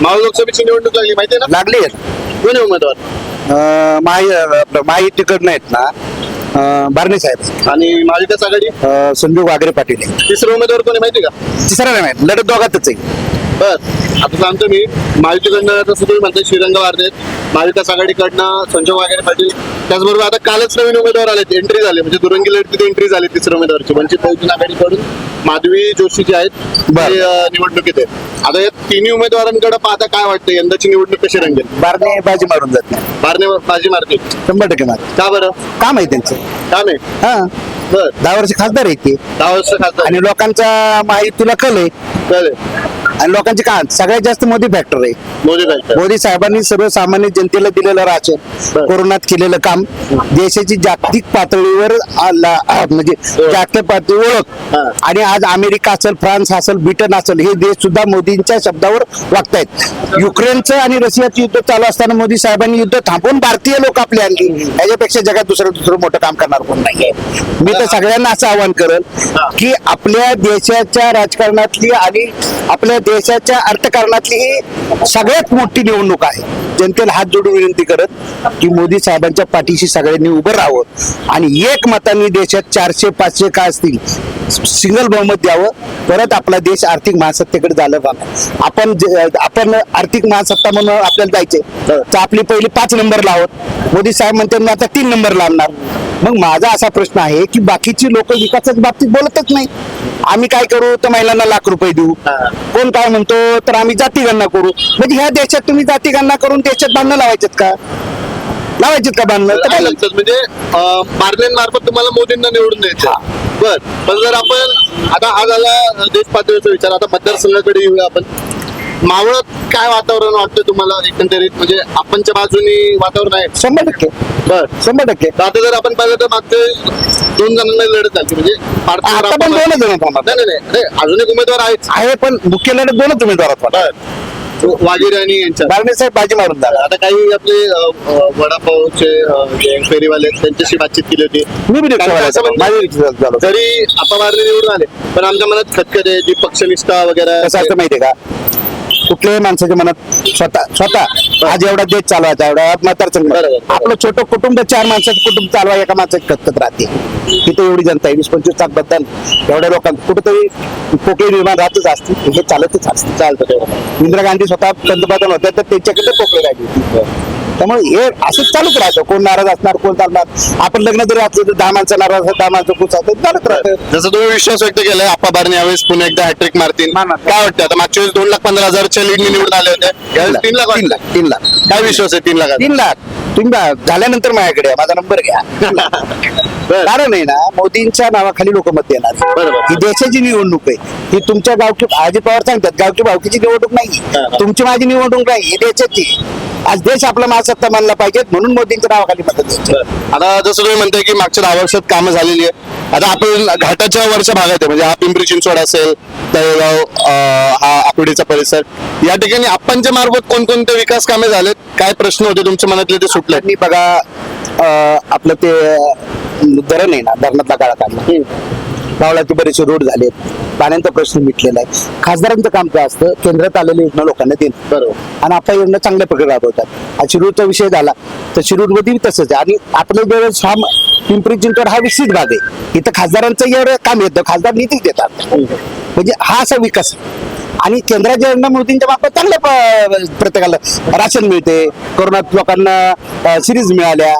मावळ लोकसभेची निवडणूक लागली माहिती आहे लागली ना कोण आहे उमेदवार? ना माही आपलं महायुतीकडनं आहेत ना. अं, बारणे साहेब. आणि महाविकास आघाडी? अं, संजू वागरे पाटील. आहे तिसरा उमेदवार कोण आहे माहिती आहे का? तिसरा नाही माहीत. लढत दोघातच आहे. बर. आता सांगतो मी. महायुतीकडनं तसं तुम्ही म्हणताय श्रीरंग वारदे महाविकास आघाडीकडनं संजय वाघेरे पाटील. त्याचबरोबर आता कालच नवीन उमेदवार आलेत. एंट्री झाले. म्हणजे दुरंगी लढतीत एंट्री झाली तिसऱ्या उमेदवारची. वंचित बहुजन आघाडीकडून माधवी जोशी जे आहेत. ते निवडणुकीत आहेत. आता या तिन्ही उमेदवारांकडे पाहता काय वाटतं यंदाची निवडणूक कशी रंगेल? बारणे बाजी मारून जात नाही बारणे बाजी मारतील. शंभर टक्के मार का बरं? काम आहे त्यांचं? का नाही? हा. बर. दहा वर्ष खासदार आहे ते. दहा वर्ष खासदार. आणि लोकांचा महायुतीला कल आहे. चालेल आणि लोकांचे का सगळ्यात जास्त मोदी फॅक्टर आहे. मोदी साहेब मोदी साहेबांनी सर्वसामान्य जनतेला दिलेलं राशन बरं. कोरोनात केलेलं काम. देशाची जागतिक पातळीवर आला- आ, म्हणजे जागतिक पातळीवर हा. ओळख आणि आज अमेरिका असेल फ्रान्स असेल ब्रिटन असेल हे देश सुद्धा मोदींच्या शब्दावर वागतायत. युक्रेनचं आणि रशियाचं युद्ध चालू असताना मोदी साहेबांनी युद्ध थांबवून भारतीय लोक आपले आणली. याच्यापेक्षा जगात दुसरं दुसरं मोठं काम करणार कोण नाहीये. मी तर सगळ्यांना असं आवाहन करेल. की आपल्या देशाच्या राजकारणातली आणि आपल्या देशाच्या अर्थकारणातली ही सगळ्यात मोठी निवडणूक आहे. जनतेला हात जोडून विनंती करत की मोदी साहेबांच्या पाठीशी सगळ्यांनी उभं राहावं आणि एक मतांनी देशात चारशे पाचशे का असतील सिंगल बहुमत द्यावं. परत आपला देश आर्थिक महासत्तेकडे झालं पाहिजे आपण जे- आपण आर्थिक महासत्ता म्हणून आपल्याला जायचे तर आपली पहिली पाच नंबर लावत. मोदी साहेब म्हणते मी आता तीन नंबर लावणार. मग माझा असा प्रश्न आहे की बाकीची लोक विकासाच्या बाबतीत बोलतच नाही. आम्ही काय करू? तर महिलांना लाख रुपये देऊ. कोण काय म्हणतो? तर आम्ही जाती गणना करू. म्हणजे ह्या देशात तुम्ही जाती गणना करून देशात बांधणं लावायचेत का? लावायचेत का बांधणं तर काय? म्हणजे मार्फत तुम्हाला मोदींना निवडून द्यायचं बर. पण जर आपण आता हा झाला देश पातळीचा विचार आता मतदारसंघाकडे येऊया आपण. मावळत काय वातावरण वाटतं तुम्हाला एकंदरीत? म्हणजे आपणच्या बाजूनी वातावरण आहे. शंभर टक्के. बर. शंभर टक्के. आता जर आपण पाहिलं तर मागचे दोन जणांना लढत झाली. म्हणजे भारतीय आता पण राष्ट्रवादी- दोनच जण थांबा. नाही नाही नाही. अरे, अजून एक उमेदवार आहेच आहे पण मुख्य लढत दोनच उमेदवारात वाटतं. वाघेरे आणि यांच्या बारणे साहेब बाजी मारून झाला. आता काही आपले अ, अ, वडापावचे अ, जे फेरीवाले आहेत, त्यांच्याशी बातचीत केली होती. मी बी त्यांचं रिक्षावाला असं आहे. म्हणणं- माझी रिक्षा झालो जरी अपवारने निवडून आले पण आमच्या मनात खतखत आहे जी पक्षनिष्ठा वगैरे कसं असतं माहितीये का? कुठल्याही माणसाच्या मनात स्वतः स्वतः आज एवढा देश चालवायचा एवढा मतदारसंघ. आपलं छोटं कुटुंब चार माणसाचं कुटुंब चालवा एका माणसाची खतखत राहते. तिथे एवढी जनता आहे वीस पंचवीस लाखबद्दल एवढ्या लोकांना कुठेतरी पोकळी निर्माण राहतच असते हे चालतच असते चालतं इंदिरा गांधी स्वतः पंतप्रधान होत्या तर त्यांच्याकडे पोकळी राहिली होती. त्यामुळे हे असंच चालूच राहतं. कोण नाराज असणार कोण चालणार? आपण लग्न जरी असलं तर दहा माणसं नाराज असतात दहा माणसं खुश असतात चालत राहतं. जसं तुम्ही विश्वास व्यक्त केलाय आप्पा बारणे यावेळेस पुन्हा एकदा हॅट्रिक मारतील. काय वाटतं? आता मागच्या वेळेस दोन लाख पंधरा हजारच्या लीडनी निवडून आले होते. यावेळेस तीन लाख तीन. लाख तीन लाख. काय विश्वास आहे तीन लाख. तीन लाख. तुम्ही झाल्यानंतर माझ्याकडे या. माझा नंबर घ्या. कारण आहे ना मोदींच्या नावाखाली लोक मत देणार. बरोबर. ही देशाची निवडणूक आहे. ही तुमच्या गावकी अजित पवार सांगतात गावकी भावकीची निवडणूक नाही. हा. तुमची माझी निवडणूक नाही. ही देशाची. आज देश आपला महासत्ता मानला पाहिजे म्हणून मोदींच्या नावाखाली मत द्यायचे आता जसं तुम्ही म्हणताय की मागच्या दहा वर्षात कामं झालेली आहे आता आपण घाटाच्या वरच्या भागात आहे. म्हणजे हा पिंपरी चिंचवड असेल तळेगाव हा आकुडीचा परिसर. या ठिकाणी आपणच्या मार्फत कोणकोणते विकास कामे झालेत? काय प्रश्न होते तुमच्या मनातले ते सुटले? त्यांनी बघा अं, आपलं ते धरण आहे ना धरणातला काळा काढला. गावळाचे बरेचसे रोड झालेत. पाण्याचा प्रश्न मिटलेला आहे. खासदारांचं काम काय असतं? केंद्रात आलेली योजना लोकांना देणं. बरोबर. आणि आपल्या योजना चांगल्या प्रकारे राबवतात. आज शिरूरचा विषय झाला तर शिरूरमध्ये तसंच आहे. आणि आपल्या ज्यावेळेस हा पिंपरी चिंचवड हा विकसित भाग आहे. इथं खासदारांचं एवढं काम येतं. खासदार निधीच देतात. म्हणजे हा असा विकास. आणि केंद्राच्या योजना मोदींच्या मार्फत चांगल्या प- प्रत्येकाला राशन मिळते. कोरोनात लोकांना सिरीज मिळाल्या.